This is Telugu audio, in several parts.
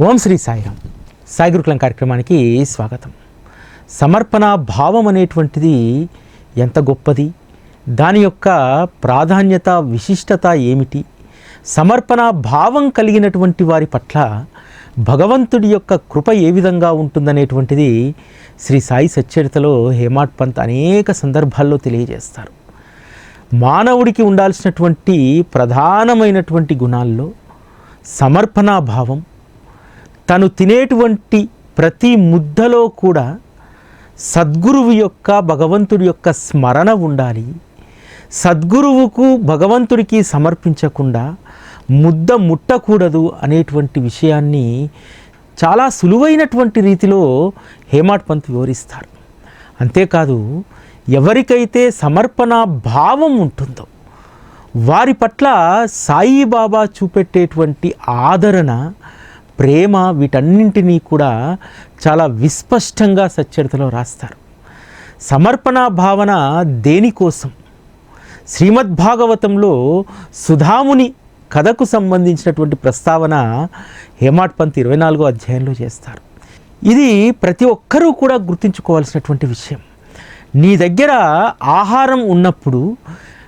ఓం శ్రీ సాయిరామ్. సాయి గురుకులం కార్యక్రమానికి స్వాగతం. సమర్పణ భావం అనేటువంటిది ఎంత గొప్పది? దాని యొక్క ప్రాధాన్యత విశిష్టత ఏమిటి? సమర్పణ భావం కలిగినటువంటి వారి పట్ల భగవంతుడి యొక్క కృప ఏ విధంగా ఉంటుందనేటువంటిది శ్రీ సాయి సచ్చరితలో హేమాట్ పంత్ అనేక సందర్భాల్లో తెలియజేస్తారు. మానవుడికి ఉండాల్సినటువంటి ప్రధానమైనటువంటి గుణాల్లో సమర్పణా భావం తను తినేటువంటి ప్రతి ముద్దలో కూడా సద్గురువు యొక్క భగవంతుడి యొక్క స్మరణ ఉండాలి. సద్గురువుకు భగవంతుడికి సమర్పించకుండా ముద్ద ముట్టకూడదు అనేటువంటి విషయాన్ని చాలా సులువైనటువంటి రీతిలో హేమాట్ పంత్ వివరిస్తారు. అంతేకాదు ఎవరికైతే సమర్పణ భావం ఉంటుందో వారి పట్ల సాయిబాబా చూపెట్టేటువంటి ఆదరణ ప్రేమ వీటన్నింటినీ కూడా చాలా విస్పష్టంగా సచ్చరితలో రాస్తారు. సమర్పణ భావన దేనికోసం శ్రీమద్భాగవతంలో సుధాముని కథకు సంబంధించినటువంటి ప్రస్తావన హేమాట్ పంత్ ఇరవై నాలుగో అధ్యాయంలో చేస్తారు. ఇది ప్రతి ఒక్కరూ కూడా గుర్తుంచుకోవాల్సినటువంటి విషయం. నీ దగ్గర ఆహారం ఉన్నప్పుడు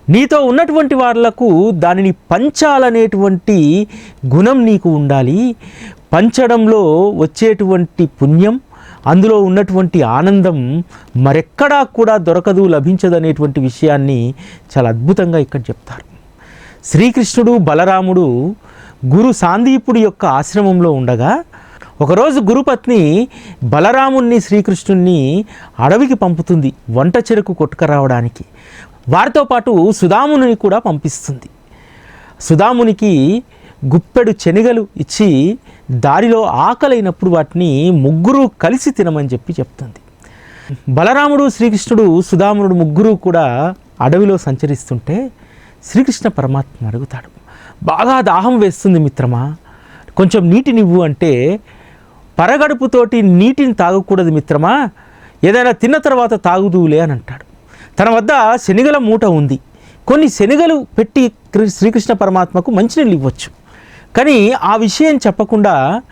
నీతో ఉన్నటువంటి వాళ్ళకు దానిని పంచాలనేటువంటి గుణం నీకు ఉండాలి. పంచడంలో వచ్చేటువంటి పుణ్యం అందులో ఉన్నటువంటి ఆనందం మరెక్కడా కూడా దొరకదు లభించదు అనేటువంటి విషయాన్ని చాలా అద్భుతంగా ఇక్కడ చెప్తారు. శ్రీకృష్ణుడు బలరాముడు గురు సాందీపుడి యొక్క ఆశ్రమంలో ఉండగా ఒకరోజు గురుపత్ని బలరాముణ్ణి శ్రీకృష్ణుణ్ణి అడవికి పంపుతుంది వంట చెరుకు కొట్టుకురావడానికి. వారితో పాటు సుధాముని కూడా పంపిస్తుంది. సుధామునికి గుప్పెడు శనగలు ఇచ్చి దారిలో ఆకలైనప్పుడు వాటిని ముగ్గురు కలిసి తినమని చెప్పి చెప్తుంది. బలరాముడు శ్రీకృష్ణుడు సుధామునుడు ముగ్గురు కూడా అడవిలో సంచరిస్తుంటే శ్రీకృష్ణ పరమాత్మ అడుగుతాడు. బాగా దాహం వేస్తుంది మిత్రమా? కొంచెం నీటినివ్వు అంటే పరగడుపుతోటి నీటిని తాగకూడదు మిత్రమా? ఏదైనా తిన్న తర్వాత తాగుదువులే అని అంటాడు. తన వద్ద శనిగల మూట ఉంది. కొన్ని శనిగలు పెట్టి శ్రీకృష్ణ పరమాత్మకు మంచినీళ్ళు ఇవ్వచ్చు. కానీ ఆ విషయం చెప్పకుండా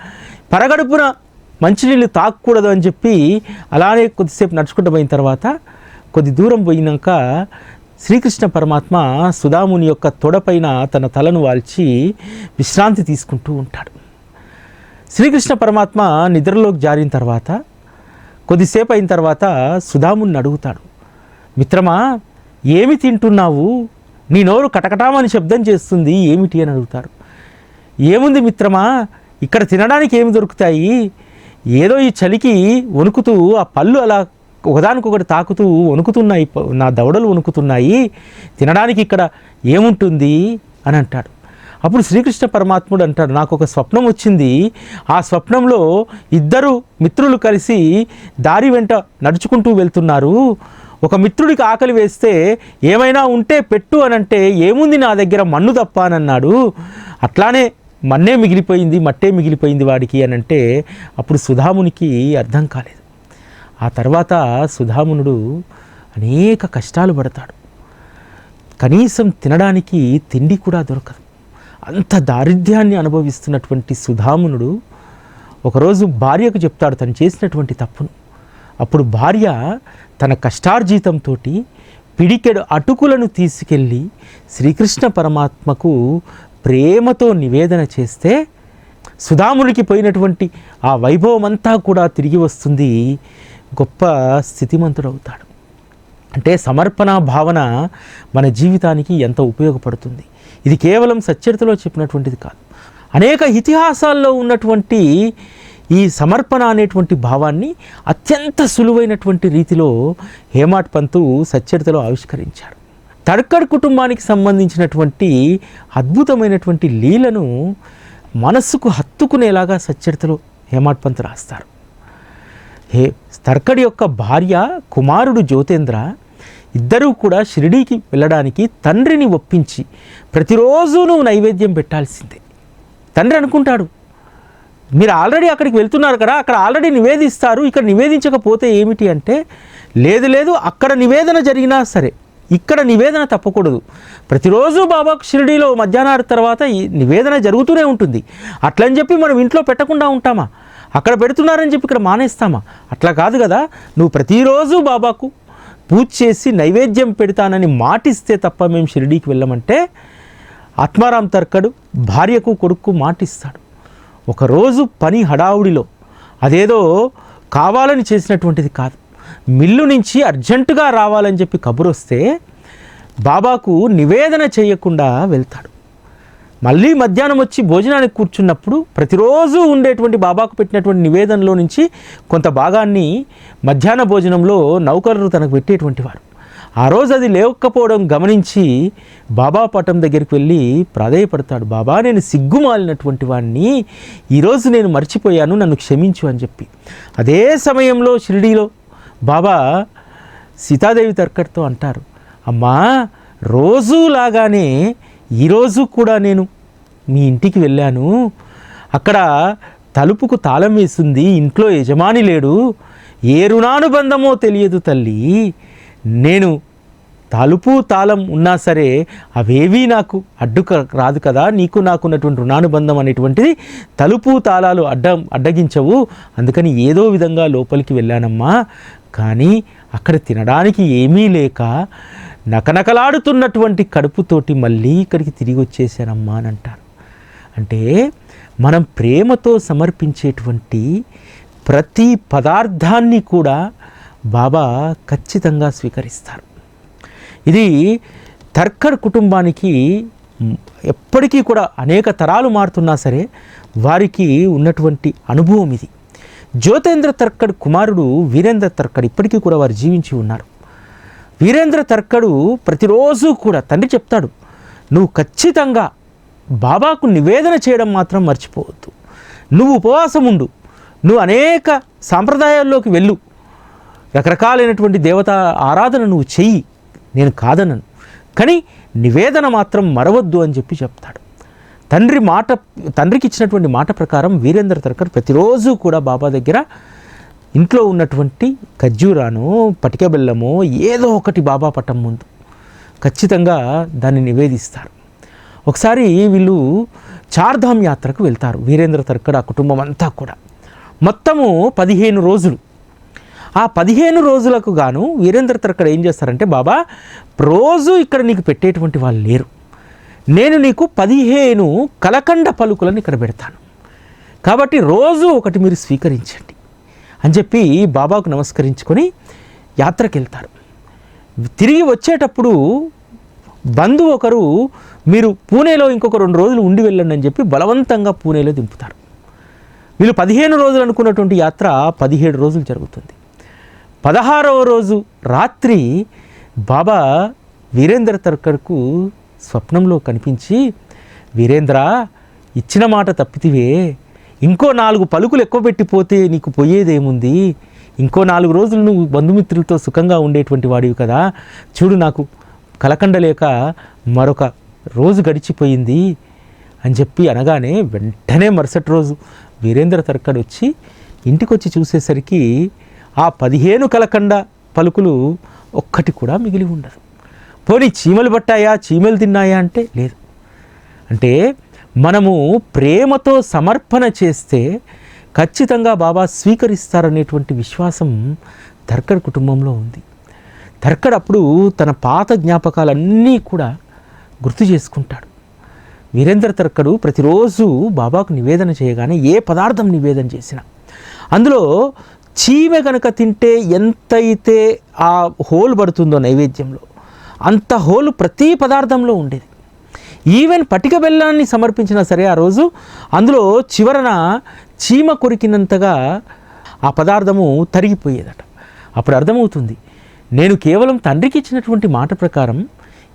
పరగడుపున మంచినీళ్ళు తాకూడదు అని చెప్పి అలానే కొద్దిసేపు నడుచుకుంటూ పోయిన తర్వాత కొద్ది దూరం పోయినాక శ్రీకృష్ణ పరమాత్మ సుధాముని యొక్క తొడపైన తన తలను వాల్చి విశ్రాంతి తీసుకుంటూ ఉంటాడు. శ్రీకృష్ణ పరమాత్మ నిద్రలోకి జారిన తర్వాత కొద్దిసేపు అయిన తర్వాత సుధాముని అడుగుతాడు మిత్రమా ఏమి తింటున్నావు? నీ నోరు కటకటామని శబ్దం చేస్తుంది ఏమిటి? అని అడుగుతారు ఏముంది మిత్రమా? ఇక్కడ తినడానికి ఏమి దొరుకుతాయి? ఏదో ఈ చలికి వణుకుతూ ఆ పళ్ళు అలా ఒకదానికొకటి తాకుతూ వణుకుతున్నాయి నా దవడలు వణుకుతున్నాయి తినడానికి ఇక్కడ ఏముంటుంది? అని అంటాడు. అప్పుడు శ్రీకృష్ణ పరమాత్ముడు అంటాడు నాకు ఒక స్వప్నం వచ్చింది. ఆ స్వప్నంలో ఇద్దరు మిత్రులు కలిసి దారి వెంట నడుచుకుంటూ వెళ్తున్నారు. ఒక మిత్రుడికి ఆకలి వేస్తే ఏమైనా ఉంటే పెట్టు అని అంటే ఏముంది నా దగ్గర మన్ను తప్ప అని అన్నాడు. అట్లానే మన్నే మిగిలిపోయింది మట్టే మిగిలిపోయింది వాడికి అని అంటే అప్పుడు సుధామునికి అర్థం కాలేదు. ఆ తర్వాత సుధామునుడు అనేక కష్టాలు పడతాడు. కనీసం తినడానికి తిండి కూడా దొరకదు. అంత దారిద్ర్యాన్ని అనుభవిస్తున్నటువంటి సుధామునుడు ఒకరోజు భార్యకు చెప్తాడు తను చేసినటువంటి తప్పును. అప్పుడు భార్య తన కష్టార్జితంతో పిడికెడు అటుకులను తీసుకెళ్ళి శ్రీకృష్ణ పరమాత్మకు ప్రేమతో నివేదన చేస్తే సుధామునికి పోయినటువంటి ఆ వైభవం అంతా కూడా తిరిగి వస్తుంది. గొప్ప స్థితిమంతుడవుతాడు. అంటే సమర్పణ భావన మన జీవితానికి ఎంత ఉపయోగపడుతుంది. ఇది కేవలం సచ్చరితలో చెప్పినటువంటిది కాదు. అనేక ఇతిహాసాల్లో ఉన్నటువంటి ఈ సమర్పణ అనేటువంటి భావాన్ని అత్యంత సులువైనటువంటి రీతిలో హేమాట్ పంతు సచ్చరితలో ఆవిష్కరించారు తడ్కడ్ కుటుంబానికి సంబంధించినటువంటి అద్భుతమైనటువంటి లీలను మనస్సుకు హత్తుకునేలాగా సచ్చరితలు హేమాడ్ పంత్ రాస్తారు. హే తర్కడి యొక్క భార్య కుమారుడు జ్యోతేంద్ర ఇద్దరూ కూడా షిరిడీకి వెళ్ళడానికి తండ్రిని ఒప్పించి ప్రతిరోజు నువ్వు నైవేద్యం పెట్టాల్సిందే. తండ్రి అనుకుంటాడు మీరు ఆల్రెడీ అక్కడికి వెళ్తున్నారు కదా అక్కడ ఆల్రెడీ నివేదిస్తారు ఇక్కడ నివేదించకపోతే ఏమిటి అంటే లేదు లేదు అక్కడ నివేదన జరిగినా సరే ఇక్కడ నివేదన తప్పకూడదు. ప్రతిరోజు బాబాకు షిరిడీలో మధ్యాహ్నం తర్వాత ఈ నివేదన జరుగుతూనే ఉంటుంది. అట్లని చెప్పి మనం ఇంట్లో పెట్టకుండా ఉంటామా? అక్కడ పెడుతున్నారని చెప్పి ఇక్కడ మానేస్తామా? అట్లా కాదు కదా. నువ్వు ప్రతిరోజు బాబాకు పూజ చేసి నైవేద్యం పెడతానని మాటిస్తే తప్ప మేము షిరిడీకి వెళ్ళమంటే ఆత్మారాం తర్కడు భార్యకు కొడుకు మాటిస్తాడు. ఒకరోజు పని హడావుడిలో అదేదో కావాలని చేసినటువంటిది కాదు. మిల్లు నుంచి అర్జెంటుగా రావాలని చెప్పి కబురు వస్తే బాబాకు నివేదన చేయకుండా వెళ్తాడు. మళ్ళీ మధ్యాహ్నం వచ్చి భోజనానికి కూర్చున్నప్పుడు ప్రతిరోజు ఉండేటువంటి బాబాకు పెట్టినటువంటి నివేదనలో నుంచి కొంత భాగాన్ని మధ్యాహ్న భోజనంలో నౌకరులు తనకు పెట్టేటువంటి వారు. ఆ రోజు అది లేవకపోవడం గమనించి బాబా పటం దగ్గరికి వెళ్ళి ప్రాధేయపడతాడు. బాబా నేను సిగ్గుమాలినటువంటి వాడిని ఈరోజు నేను మర్చిపోయాను. నన్ను క్షమించు అని చెప్పి. అదే సమయంలో షిరిడీలో బాబా సీతాదేవి తర్కర్తో అంటారు అమ్మా రోజులాగానే ఈరోజు కూడా నేను మీ ఇంటికి వెళ్ళాను. అక్కడ తలుపుకు తాళం వేసింది ఇంట్లో యజమాని లేడు. ఏ రుణానుబంధమో తెలియదు తల్లి. నేను తలుపు తాళం ఉన్నా సరే అవేవీ నాకు అడ్డు రాదు కదా. నీకు నాకు ఉన్నటువంటి రుణానుబంధం అనేటువంటిది తలుపు తాళాలు అడ్డ అడ్డగించవు. అందుకని ఏదో విధంగా లోపలికి వెళ్ళానమ్మా. కానీ అక్కడ తినడానికి ఏమీ లేక నకనకలాడుతున్నటువంటి కడుపుతోటి మళ్ళీ ఇక్కడికి తిరిగి వచ్చేసానమ్మా అని అంటారు. అంటే మనం ప్రేమతో సమర్పించేటువంటి ప్రతి పదార్థాన్ని కూడా బాబా ఖచ్చితంగా స్వీకరిస్తారు. ఇది తర్కర్ కుటుంబానికి ఎప్పటికీ కూడా అనేక తరాలు మారుతున్నా సరే వారికి ఉన్నటువంటి అనుభవం ఇది. జ్యోతేంద్ర తర్కడ్ కుమారుడు వీరేంద్ర తర్కడ్ ఇప్పటికీ కూడా వారు జీవించి ఉన్నారు. వీరేంద్ర తర్కడు ప్రతిరోజు కూడా తండ్రి చెప్తాడు నువ్వు ఖచ్చితంగా బాబాకు నివేదన చేయడం మాత్రం మర్చిపోవద్దు. నువ్వు ఉపవాసం ఉండు. నువ్వు అనేక సాంప్రదాయాల్లోకి వెళ్ళు. రకరకాలైనటువంటి దేవత ఆరాధన నువ్వు చెయ్యి. నేను కాదనను. కానీ నివేదన మాత్రం మరవద్దు అని చెప్పి చెప్తాడు. తండ్రి మాట తండ్రికి ఇచ్చినటువంటి మాట ప్రకారం వీరేంద్ర తర్కర్ ప్రతిరోజు కూడా బాబా దగ్గర ఇంట్లో ఉన్నటువంటి ఖర్జూరాను పటిక బెల్లము ఏదో ఒకటి బాబా పటం ముందు ఖచ్చితంగా దాన్ని నివేదిస్తారు. ఒకసారి వీళ్ళు చార్ధామ్ యాత్రకు వెళ్తారు వీరేంద్ర తర్కడ్ ఆ కుటుంబం అంతా కూడా. మొత్తము పదిహేను రోజులు. ఆ పదిహేను రోజులకు గాను వీరేంద్ర తర్కడ్ ఏం చేస్తారంటే బాబా రోజు ఇక్కడ నీకు పెట్టేటువంటి వాళ్ళు లేరు. నేను నీకు పదిహేను కలకండ పలుకులను ఇక్కడ పెడతాను. కాబట్టి రోజు ఒకటి మీరు స్వీకరించండి. అని చెప్పి బాబాకు నమస్కరించుకొని యాత్రకు వెళ్తారు తిరిగి వచ్చేటప్పుడు బంధువు ఒకరు మీరు పూణేలో ఇంకొక రెండు రోజులు ఉండి వెళ్ళండి అని చెప్పి బలవంతంగా పూణేలో దింపుతారు. వీళ్ళు పదిహేను రోజులు అనుకున్నటువంటి యాత్ర పదిహేడు రోజులు జరుగుతుంది. పదహారవ రోజు రాత్రి బాబా వీరేంద్ర తర్కర్కు స్వప్నంలో కనిపించి వీరేంద్ర ఇచ్చిన మాట తప్పితివే. ఇంకో నాలుగు పలుకులు ఎక్కువ పెట్టిపోతే నీకు పోయేదేముంది? ఇంకో నాలుగు రోజులు నువ్వు బంధుమిత్రులతో సుఖంగా ఉండేటువంటి వాడివి కదా. చూడు నాకు కలకండ లేక మరొక రోజు గడిచిపోయింది అని చెప్పి అనగానే వెంటనే మరుసటి రోజు వీరేంద్ర తర్కడ్ వచ్చి ఇంటికొచ్చి చూసేసరికి ఆ పదిహేను కలకండ పలుకులు ఒక్కటి కూడా మిగిలి ఉండదు. పోనీ చీమలు పట్టాయా? చీమలు తిన్నాయా అంటే లేదు. అంటే మనము ప్రేమతో సమర్పణ చేస్తే ఖచ్చితంగా బాబా స్వీకరిస్తారనేటువంటి విశ్వాసం ధర్కడ్ కుటుంబంలో ఉంది. దర్కడ్ అప్పుడు తన పాత జ్ఞాపకాలన్నీ కూడా గుర్తు చేసుకుంటాడు. వీరేంద్ర తర్కడు ప్రతిరోజు బాబాకు నివేదన చేయగానే ఏ పదార్థం నివేదన చేసినా. అందులో చీమె కనుక తింటే ఎంతైతే ఆ హోల్ పడుతుందో నైవేద్యంలో అంత హోలు ప్రతి పదార్థంలో ఉండేది. ఈవెన్ పటిక బెల్లాన్ని సమర్పించినా సరే ఆ రోజు అందులో చివరన చీమ కొరికినంతగా ఆ పదార్థము తరిగిపోయేదట. అప్పుడు అర్థమవుతుంది నేను కేవలం తండ్రికి ఇచ్చినటువంటి మాట ప్రకారం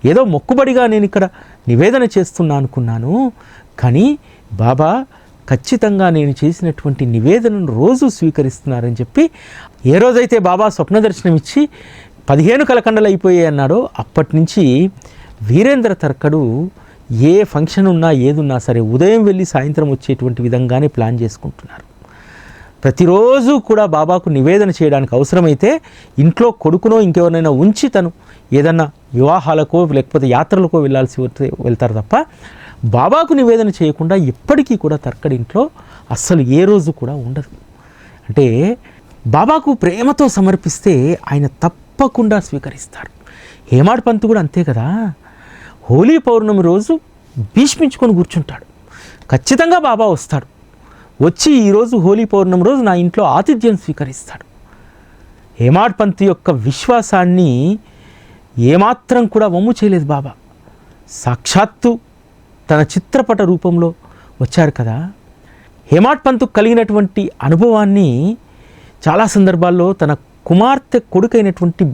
ఏదో మొక్కుబడిగా నేను ఇక్కడ నివేదన చేస్తున్నా అనుకున్నాను కానీ బాబా ఖచ్చితంగా నేను చేసినటువంటి నివేదనను రోజు స్వీకరిస్తున్నారని చెప్పి ఏ రోజైతే బాబా స్వప్న దర్శనం ఇచ్చి పదిహేను కలకండలు అయిపోయాయి అన్నాడో. అప్పటి నుంచి వీరేంద్ర తర్కడు ఏ ఫంక్షన్ ఉన్నా ఏదున్నా సరే ఉదయం వెళ్ళి సాయంత్రం వచ్చేటువంటి విధంగానే ప్లాన్ చేసుకుంటున్నారు. ప్రతిరోజు కూడా బాబాకు నివేదన చేయడానికి అవసరమైతే ఇంట్లో కొడుకునో ఇంకెవరినైనా ఉంచి తను ఏదన్నా వివాహాలకో లేకపోతే యాత్రలకో వెళ్ళాల్సి వస్తే వెళ్తారు తప్ప బాబాకు నివేదన చేయకుండా ఎప్పటికీ కూడా తర్కడింట్లో అస్సలు ఏ రోజు కూడా ఉండదు. అంటే బాబాకు ప్రేమతో సమర్పిస్తే ఆయన తప్పకుండా స్వీకరిస్తారు. హేమాడ్ పంత్ కూడా అంతే కదా? హోలీ పౌర్ణమి రోజు భీష్మించుకొని కూర్చుంటాడు. ఖచ్చితంగా బాబా వస్తాడు. వచ్చి ఈరోజు హోలీ పౌర్ణమి రోజు నా ఇంట్లో ఆతిథ్యం స్వీకరిస్తాడు. హేమాడ్ పంత్ యొక్క విశ్వాసాన్ని ఏమాత్రం కూడా వమ్ము చేయలేదు బాబా. సాక్షాత్తు తన చిత్రపట రూపంలో వచ్చారు కదా? హేమాడ్ పంత్ కలిగినటువంటి అనుభవాన్ని చాలా సందర్భాల్లో తన కుమార్తె కొడుకైనటువంటి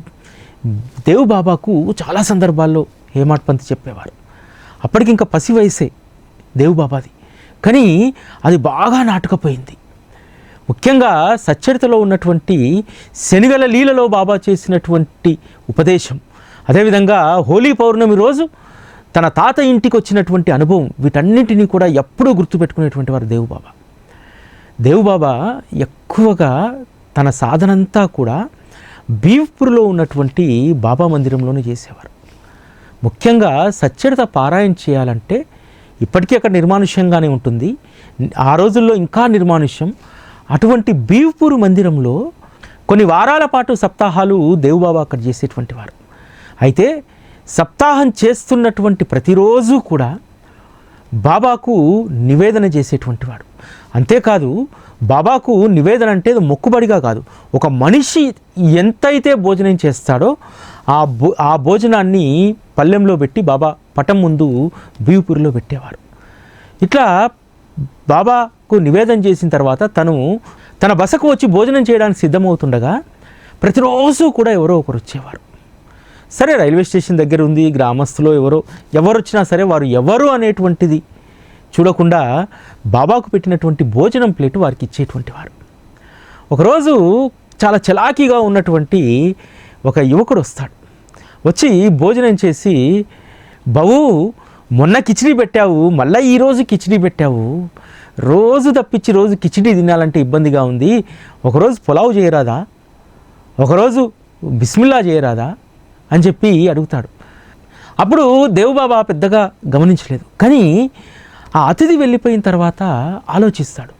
దేవు బాబాకు చాలా సందర్భాల్లో హేమాడ్ పంత్ చెప్పేవారు. అప్పటికి ఇంకా పసి వయసే దేవుబాబాది. కానీ అది బాగా నాటుకపోయింది. ముఖ్యంగా సచ్చరితలో ఉన్నటువంటి శనిగల లీలలో బాబా చేసినటువంటి ఉపదేశం. అదేవిధంగా హోలీ పౌర్ణమి రోజు తన తాత ఇంటికి వచ్చినటువంటి అనుభవం వీటన్నిటినీ కూడా ఎప్పుడూ గుర్తుపెట్టుకునేటువంటి వారు దేవుబాబా. దేవుబాబా ఎక్కువగా తన సాధనంతా కూడా బీవ్పూర్లో ఉన్నటువంటి బాబా మందిరంలోనే చేసేవారు. ముఖ్యంగా సచ్చరిత పారాయణ చేయాలంటే ఇప్పటికీ అక్కడ నిర్మానుష్యంగానే ఉంటుంది. ఆ రోజుల్లో ఇంకా నిర్మానుష్యం. అటువంటి బీవ్పూర్ మందిరంలో కొన్ని వారాల పాటు సప్తాహాలు దేవుబాబా అక్కడ చేసేటువంటి వారు. అయితే సప్తాహం చేస్తున్నటువంటి ప్రతిరోజు కూడా బాబాకు నివేదన చేసేటువంటి వాడు అంతేకాదు బాబాకు నివేదన అంటే మొక్కుబడిగా కాదు. ఒక మనిషి ఎంతైతే భోజనం చేస్తాడో ఆ భో ఆ భోజనాన్ని పల్లెంలో పెట్టి బాబా పటం ముందు బియ్యపూరిలో పెట్టేవారు. ఇట్లా బాబాకు నివేదన చేసిన తర్వాత తను తన బసకు వచ్చి భోజనం చేయడానికి సిద్ధమవుతుండగా ప్రతిరోజు కూడా ఎవరో ఒకరు వచ్చేవారు. సరే రైల్వే స్టేషన్ దగ్గర ఉంది గ్రామస్తులో ఎవరో ఎవరు వచ్చినా సరే వారు ఎవరు అనేటువంటిది చూడకుండా బాబాకు పెట్టినటువంటి భోజనం ప్లేటు వారికి ఇచ్చేటువంటి వారు. ఒకరోజు చాలా చలాకీగా ఉన్నటువంటి ఒక యువకుడు వస్తాడు. వచ్చి భోజనం చేసి బావు మొన్న కిచిడి పెట్టావు మళ్ళీ ఈరోజు కిచిడి పెట్టావు. రోజు తప్పించి రోజు కిచిడి తినాలంటే ఇబ్బందిగా ఉంది. ఒకరోజు పులావ్ చేయరాదా? ఒకరోజు బిస్మిల్లా చేయరాదా? అని చెప్పి అడుగుతాడు. అప్పుడు దేవుబాబా పెద్దగా గమనించలేదు. కానీ ఆ అతిథి వెళ్ళిపోయిన తర్వాత ఆలోచిస్తాడు.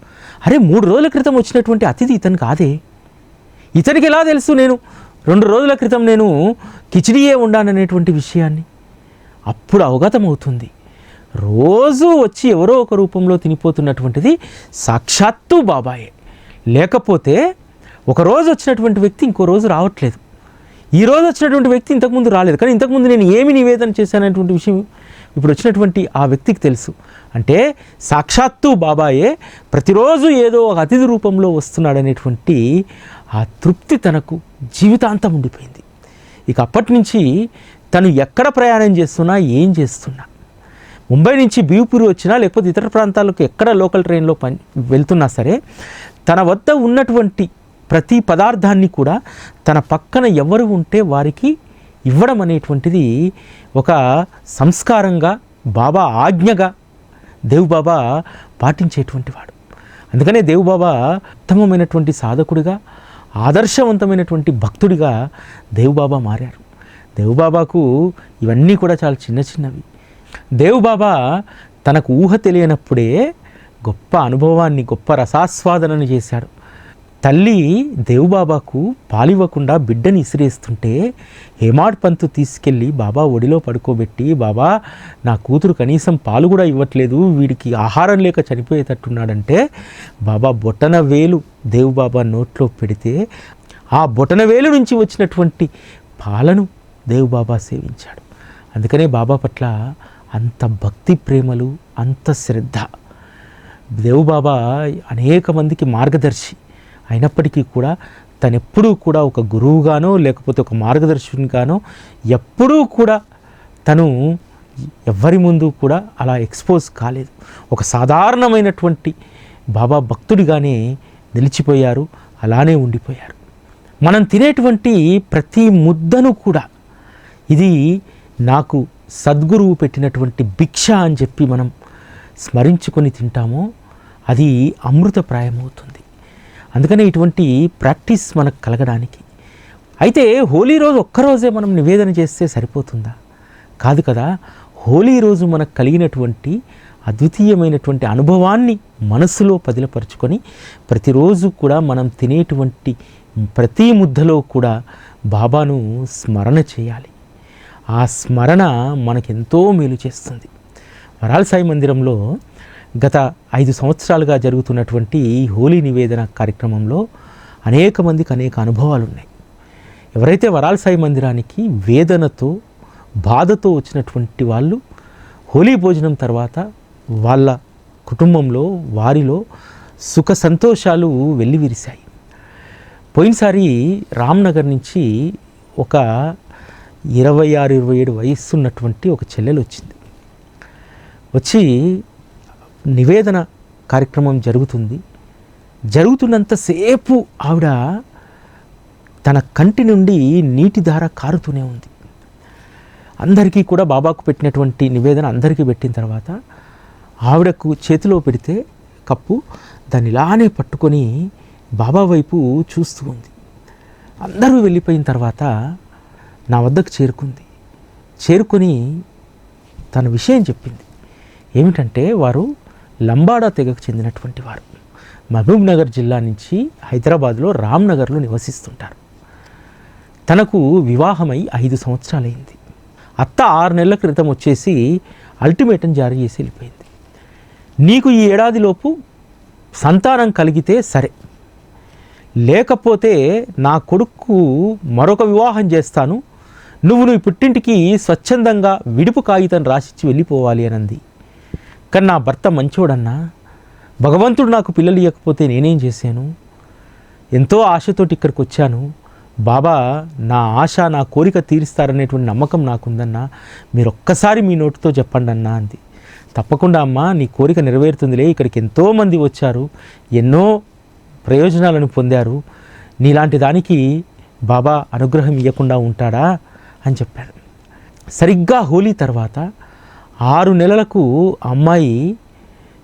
అరే మూడు రోజుల క్రితం వచ్చినటువంటి అతిథి ఇతను కాదే? ఇతనికి ఎలా తెలుసు నేను? రెండు రోజుల క్రితం నేను కిచిడియే ఉండాననేటువంటి విషయాన్ని. అప్పుడు అవగతమవుతుంది. రోజు వచ్చి ఎవరో ఒక రూపంలో తినిపోతున్నటువంటిది సాక్షాత్తు బాబాయే. లేకపోతే ఒక రోజు వచ్చినటువంటి వ్యక్తి ఇంకో రోజు రావట్లేదు. ఈరోజు వచ్చినటువంటి వ్యక్తి ఇంతకుముందు రాలేదు. కానీ ఇంతకుముందు నేను ఏమి నివేదన చేశాననేటువంటి విషయం ఇప్పుడు వచ్చినటువంటి ఆ వ్యక్తికి తెలుసు. అంటే సాక్షాత్తు బాబాయే ప్రతిరోజు ఏదో ఒక అతిథి రూపంలో వస్తున్నాడనేటువంటి ఆ తృప్తి తనకు జీవితాంతం ఉండిపోయింది. ఇక అప్పటి నుంచి తను ఎక్కడ ప్రయాణం చేస్తున్నా ఏం చేస్తున్నా. ముంబై నుంచి బీవుపూరి వచ్చినా లేకపోతే ఇతర ప్రాంతాలకు ఎక్కడ లోకల్ ట్రైన్లో పని వెళ్తున్నా సరే తన వద్ద ఉన్నటువంటి ప్రతి పదార్థాన్ని కూడా తన పక్కన ఎవరు ఉంటే వారికి ఇవ్వడం అనేటువంటిది ఒక సంస్కారంగా బాబా ఆజ్ఞగా దేవుబాబా పాటించేటువంటి వాడు. అందుకనే దేవుబాబా ఉత్తమమైనటువంటి సాధకుడిగా ఆదర్శవంతమైనటువంటి భక్తుడిగా దేవుబాబా మారారు. దేవుబాబాకు ఇవన్నీ కూడా చాలా చిన్న చిన్నవి. దేవుబాబా తనకు ఊహ తెలియనప్పుడే గొప్ప అనుభవాన్ని గొప్ప రసాస్వాదనను చేశాడు. తల్లి దేవుబాబాకు పాలివ్వకుండా బిడ్డని ఇసిరేస్తుంటే హేమాడ్ పంతు తీసుకెళ్ళి బాబా ఒడిలో పడుకోబెట్టి బాబా నా కూతురు కనీసం పాలు కూడా ఇవ్వట్లేదు వీడికి ఆహారం లేక చనిపోయేటట్టున్నాడంటే బాబా బొటన వేలు దేవుబాబా నోట్లో పెడితే ఆ బొటన వేలు నుంచి వచ్చినటువంటి పాలను దేవుబాబా సేవించాడు. అందుకనే బాబా పట్ల అంత భక్తి ప్రేమలు అంత శ్రద్ధ. దేవుబాబా అనేక మందికి మార్గదర్శి. అయినప్పటికీ కూడా తను ఎప్పుడూ కూడా ఒక గురువుగానో లేకపోతే ఒక మార్గదర్శునిగానో ఎప్పుడూ కూడా తను ఎవ్వరి ముందు కూడా అలా ఎక్స్పోజ్ కాలేదు. ఒక సాధారణమైనటువంటి బాబా భక్తుడిగానే నిలిచిపోయారు అలానే ఉండిపోయారు. మనం తినేటువంటి ప్రతి ముద్దను కూడా ఇది నాకు సద్గురువు పెట్టినటువంటి భిక్ష అని చెప్పి మనం స్మరించుకొని తింటామో అది అమృతప్రాయమవుతుంది. అందుకనే ఇటువంటి ప్రాక్టీస్ మనకు కలగడానికి. అయితే హోలీ రోజు ఒక్కరోజే మనం నివేదన చేస్తే సరిపోతుందా? కాదు కదా హోలీ రోజు మనకు కలిగినటువంటి అద్వితీయమైనటువంటి అనుభవాన్ని మనసులో పదిలపరుచుకొని ప్రతిరోజు కూడా మనం తినేటువంటి ప్రతి ముద్దలో కూడా బాబాను స్మరణ చేయాలి. ఆ స్మరణ మనకెంతో మేలు చేస్తుంది. వరాల సాయి మందిరంలో గత ఐదు సంవత్సరాలుగా జరుగుతున్నటువంటి ఈ హోలీ నివేదన కార్యక్రమంలో అనేక మందికి అనేక అనుభవాలు ఉన్నాయి ఎవరైతే వరాల సాయి మందిరానికి వేదనతో బాధతో వచ్చినటువంటి వాళ్ళు హోలీ భోజనం తర్వాత వాళ్ళ కుటుంబంలో వారిలో సుఖ సంతోషాలు వెల్లివిరిశాయి. పోయినసారి రామ్నగర్ నుంచి ఒక ఇరవై ఆరు ఇరవై ఏడు వయస్సు ఉన్నటువంటి ఒక చెల్లెలు వచ్చింది వచ్చి నివేదన కార్యక్రమం జరుగుతుంది. జరుగుతున్నంతసేపు ఆవిడ తన కంటి నుండి నీటి ధార కారుతూనే ఉంది. అందరికీ కూడా బాబాకు పెట్టినటువంటి నివేదన అందరికీ పెట్టిన తర్వాత ఆవిడకు చేతిలో పెడితే కప్పు దాన్ని ఇలానే పట్టుకొని బాబా వైపు చూస్తూ ఉంది. అందరూ వెళ్ళిపోయిన తర్వాత నా వద్దకు చేరుకుంది. చేరుకొని తన విషయం చెప్పింది. ఏమిటంటే వారు లంబాడా తెగకు చెందినటువంటి వారు. మహబూబ్నగర్ జిల్లా నుంచి హైదరాబాద్లో రామ్నగర్లో నివసిస్తుంటారు. తనకు వివాహమై ఐదు సంవత్సరాలైంది. అత్త ఆరు నెలల క్రితం వచ్చేసి అల్టిమేటం జారీ చేసి వెళ్ళిపోయింది. నీకు ఈ ఏడాదిలోపు సంతానం కలిగితే సరే. లేకపోతే నా కొడుకు మరొక వివాహం చేస్తాను. నువ్వు నువ్వు పుట్టింటికి స్వచ్ఛందంగా విడుపు కాగితం రాసిచ్చి వెళ్ళిపోవాలి అని అంది కానీ నా భర్త మంచోడన్నా? భగవంతుడు నాకు పిల్లలు ఇవ్వకపోతే నేనేం చేశాను? ఎంతో ఆశతోటి ఇక్కడికి వచ్చాను. బాబా నా ఆశ నా కోరిక తీరుస్తారనేటువంటి నమ్మకం నాకుందన్నా మీరు ఒక్కసారి మీ నోటితో చెప్పండి అన్నా అంది. తప్పకుండా అమ్మా నీ కోరిక నెరవేరుతుందిలే. ఇక్కడికి ఎంతోమంది వచ్చారు. ఎన్నో ప్రయోజనాలను పొందారు. నీలాంటి దానికి బాబా అనుగ్రహం ఇవ్వకుండా ఉంటాడా? అని చెప్పాడు. సరిగ్గా హోలీ తర్వాత ఆరు నెలలకు అమ్మాయి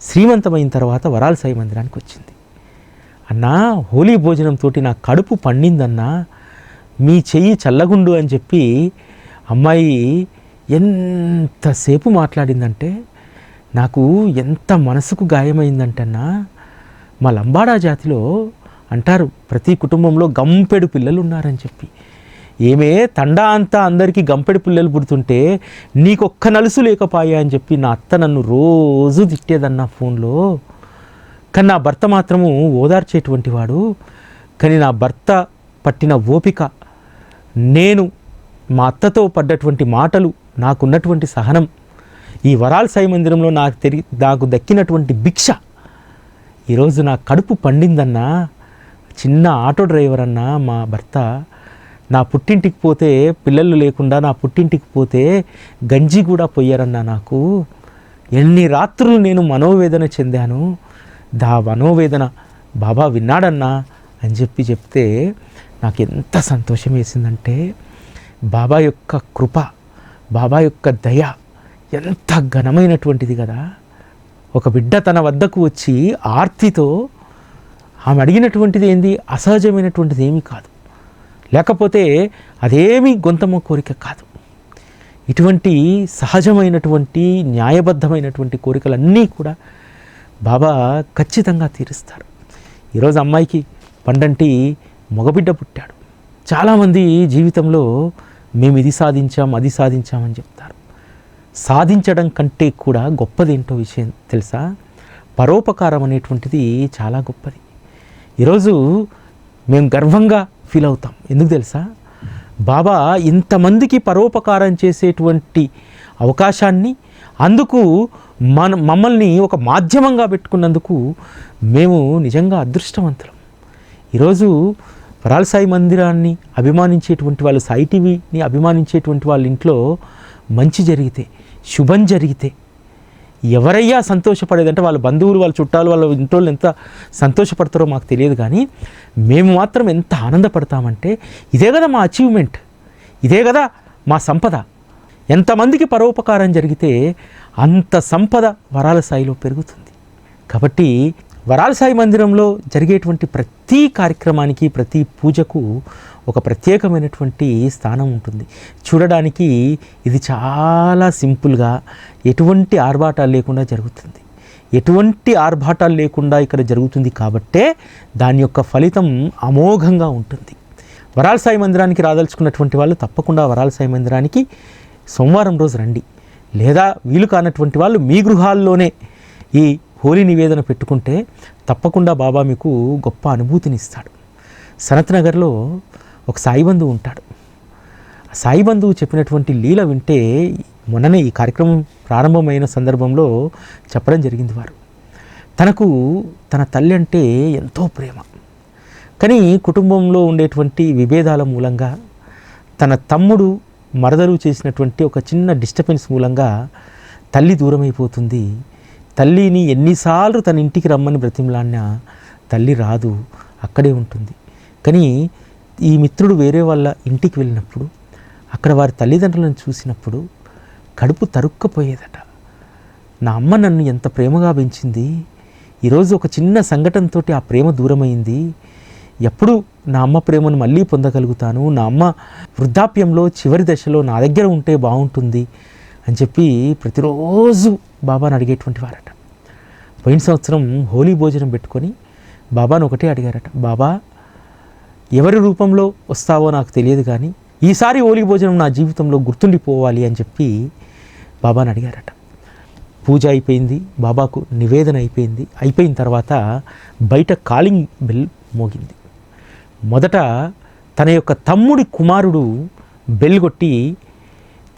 శ్రీమంతమైన తర్వాత వరాల సాయి మందిరానికి వచ్చింది. అన్నా హోలీ భోజనంతో నా కడుపు పండిందన్నా మీ చెయ్యి చల్లగుండు అని చెప్పి అమ్మాయి ఎంతసేపు మాట్లాడిందంటే నాకు ఎంత మనసుకు గాయమైందంటన్నా మా లంబాడా జాతిలో అంటారు ప్రతి కుటుంబంలో గంపెడు పిల్లలు ఉన్నారని చెప్పి. ఏమే తండా అంతా అందరికీ గంపెడి పుల్లలు పుడుతుంటే నీకొక్క నలుసు లేకపాయా అని చెప్పి నా అత్త నన్ను రోజు తిట్టేదన్నా ఫోన్లో. కానీ నా భర్త మాత్రము ఓదార్చేటువంటి వాడు. కానీ నా భర్త పట్టిన ఓపిక నేను మా అత్తతో పడ్డటువంటి మాటలు నాకున్నటువంటి సహనం ఈ వరాల సాయి మందిరంలో నాకు తెరి నాకు దక్కినటువంటి భిక్ష ఈరోజు నా కడుపు పండిందన్నా చిన్న ఆటో డ్రైవర్ అన్నా మా భర్త నా పుట్టింటికి పోతే పిల్లలు లేకుండా నా పుట్టింటికి పోతే గంజి కూడా పోయారన్నా నాకు. ఎన్ని రాత్రులు నేను మనోవేదన చెందాను. దా మనోవేదన బాబా విన్నాడన్నా అని చెప్పి చెప్తే నాకు ఎంత సంతోషం వేసిందంటే బాబా యొక్క కృప బాబా యొక్క దయ ఎంత ఘనమైనటువంటిది కదా. ఒక బిడ్డ తన వద్దకు వచ్చి ఆర్తితో ఆమె అడిగినటువంటిది ఏంది? అసహజమైనటువంటిది ఏమీ కాదు. లేకపోతే అదేమీ గొంతమ్మ కోరిక కాదు. ఇటువంటి సహజమైనటువంటి న్యాయబద్ధమైనటువంటి కోరికలన్నీ కూడా బాబా ఖచ్చితంగా తీరుస్తారు. ఈరోజు అమ్మాయికి పండంటి మగబిడ్డ పుట్టాడు. చాలామంది జీవితంలో మేము ఇది సాధించాం అది సాధించామని చెప్తారు. సాధించడం కంటే కూడా గొప్పదేంటో విషయం తెలుసా? పరోపకారం అనేటువంటిది చాలా గొప్పది. ఈరోజు మేము గర్వంగా ఫీల్ అవుతాం. ఎందుకు తెలుసా? బాబా ఇంతమందికి పరోపకారం చేసేటువంటి అవకాశాన్ని అందుకు మన మమ్మల్ని ఒక మాధ్యమంగా పెట్టుకున్నందుకు మేము నిజంగా అదృష్టవంతులం. ఈరోజు పరాల సాయి మందిరాన్ని అభిమానించేటువంటి వాళ్ళు సాయి టీవీని అభిమానించేటువంటి వాళ్ళ ఇంట్లో మంచి జరిగితే శుభం జరిగితే ఎవరయ్యా సంతోషపడేదంటే వాళ్ళ బంధువులు వాళ్ళ చుట్టాలు వాళ్ళ ఇంట్లో ఎంత సంతోషపడతారో మాకు తెలియదు కానీ మేము మాత్రం ఎంత ఆనందపడతామంటే ఇదే కదా మా అచీవ్మెంట్ ఇదే కదా మా సంపద. ఎంతమందికి పరోపకారం జరిగితే అంత సంపద వరాల స్థాయిలో పెరుగుతుంది. కాబట్టి వరాల సాయి మందిరంలో జరిగేటువంటి ప్రతి కార్యక్రమానికి ప్రతి పూజకు ఒక ప్రత్యేకమైనటువంటి స్థానం ఉంటుంది. చూడడానికి ఇది చాలా సింపుల్గా ఎటువంటి ఆర్భాటాలు లేకుండా జరుగుతుంది. ఎటువంటి ఆర్భాటాలు లేకుండా ఇక్కడ జరుగుతుంది కాబట్టే దాని యొక్క ఫలితం అమోఘంగా ఉంటుంది. వరాల సాయి మందిరానికి రాదలుచుకున్నటువంటి వాళ్ళు తప్పకుండా వరాల సాయి మందిరానికి సోమవారం రోజు రండి. లేదా వీలు కానటువంటి వాళ్ళు మీ గృహాల్లోనే ఈ హోలీ నివేదన పెట్టుకుంటే తప్పకుండా బాబా మీకు గొప్ప అనుభూతిని ఇస్తాడు సనత్ నగర్లో ఒక సాయి బంధువు ఉంటాడు. సాయిబంధువు సాయి బంధువు చెప్పినటువంటి లీల వింటే మొన్ననే ఈ కార్యక్రమం ప్రారంభమైన సందర్భంలో చెప్పడం జరిగింది వారు. తనకు తన తల్లి అంటే ఎంతో ప్రేమ. కానీ కుటుంబంలో ఉండేటువంటి విభేదాల మూలంగా తన తమ్ముడు మరదలు చేసినటువంటి ఒక చిన్న డిస్టర్బెన్స్ మూలంగా తల్లి దూరమైపోతుంది తల్లిని ఎన్నిసార్లు తన ఇంటికి రమ్మని బ్రతిమలాడినా తల్లి రాదు అక్కడే ఉంటుంది. కానీ ఈ మిత్రుడు వేరే వాళ్ళ ఇంటికి వెళ్ళినప్పుడు అక్కడ వారి తల్లిదండ్రులను చూసినప్పుడు కడుపు తరుక్కపోయేదట. నా అమ్మ నన్ను ఎంత ప్రేమగా పెంచింది. ఈరోజు ఒక చిన్న సంఘటనతో ఆ ప్రేమ దూరమైంది. ఎప్పుడు నా అమ్మ ప్రేమను మళ్ళీ పొందగలుగుతాను? నా అమ్మ వృద్ధాప్యంలో చివరి దశలో నా దగ్గర ఉంటే బాగుంటుంది అని చెప్పి ప్రతిరోజు బాబాను అడిగేటువంటి వారట. పోయిన సంవత్సరం హోలీ భోజనం పెట్టుకొని బాబాను ఒకటే అడిగారట బాబా ఎవరి రూపంలో వస్తావో నాకు తెలియదు కానీ ఈసారి హోలీ భోజనం నా జీవితంలో గుర్తుండిపోవాలి అని చెప్పి బాబాను అడిగారట. పూజ అయిపోయింది బాబాకు నివేదన అయిపోయింది. అయిపోయిన తర్వాత బయట కాలింగ్ బెల్ మోగింది. మొదట తన యొక్క తమ్ముడి కుమారుడు బెల్ కొట్టి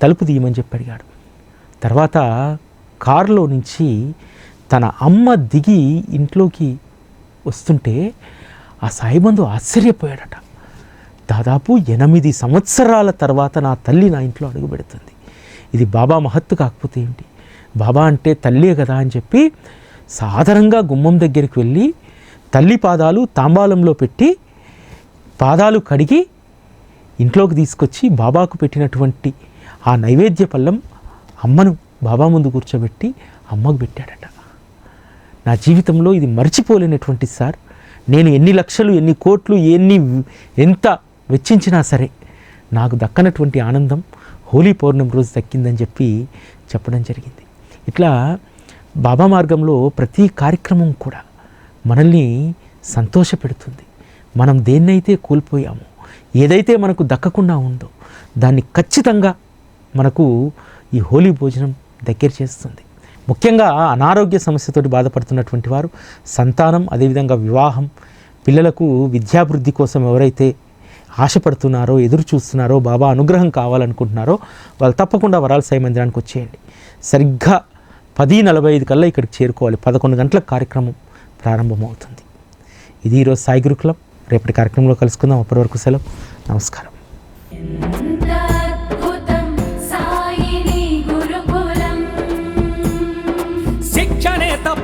తలుపు తీయమని చెప్పి అడిగాడు. తర్వాత కారులో నుంచి తన అమ్మ దిగి ఇంట్లోకి వస్తుంటే ఆ సాయిబంధు ఆశ్చర్యపోయాడట. దాదాపు ఎనిమిది సంవత్సరాల తర్వాత నా తల్లి నా ఇంట్లో అడుగు పెడుతుంది. ఇది బాబా మహత్తు కాకపోతే ఏంటి? బాబా అంటే తల్లే కదా అని చెప్పి సాధారణంగా గుమ్మం దగ్గరికి వెళ్ళి తల్లి పాదాలు తాంబాలంలో పెట్టి పాదాలు కడిగి ఇంట్లోకి తీసుకొచ్చి బాబాకు పెట్టినటువంటి ఆ నైవేద్య పళ్ళం అమ్మను బాబా ముందు కూర్చోబెట్టి అమ్మకు పెట్టాడట. నా జీవితంలో ఇది మర్చిపోలేనటువంటి సార్. నేను ఎన్ని లక్షలు ఎన్ని కోట్లు ఎన్ని ఎంత వెచ్చించినా సరే నాకు దక్కనటువంటి ఆనందం హోలీ పౌర్ణమి రోజు దక్కిందని చెప్పి చెప్పడం జరిగింది. ఇట్లా బాబా మార్గంలో ప్రతి కార్యక్రమం కూడా మనల్ని సంతోషపెడుతుంది. మనం దేన్నైతే కోల్పోయామో ఏదైతే మనకు దక్కకుండా ఉందో దాన్ని ఖచ్చితంగా మనకు ఈ హోలీ భోజనం దగ్గర చేస్తుంది. ముఖ్యంగా అనారోగ్య సమస్యతోటి బాధపడుతున్నటువంటి వారు సంతానం అదేవిధంగా వివాహం పిల్లలకు విద్యాభివృద్ధి కోసం ఎవరైతే ఆశపడుతున్నారో ఎదురు చూస్తున్నారో బాబా అనుగ్రహం కావాలనుకుంటున్నారో వాళ్ళు తప్పకుండా వరాల సాయి మందిరానికి వచ్చేయండి. సరిగ్గా పది నలభై ఐదు కల్లా ఇక్కడికి చేరుకోవాలి. పదకొండు గంటల కార్యక్రమం ప్రారంభమవుతుంది. ఇది ఈరోజు సాయి గురుకులం. రేపటి కార్యక్రమంలో కలుసుకుందాం. అప్పటి వరకు సెలవు. నమస్కారం.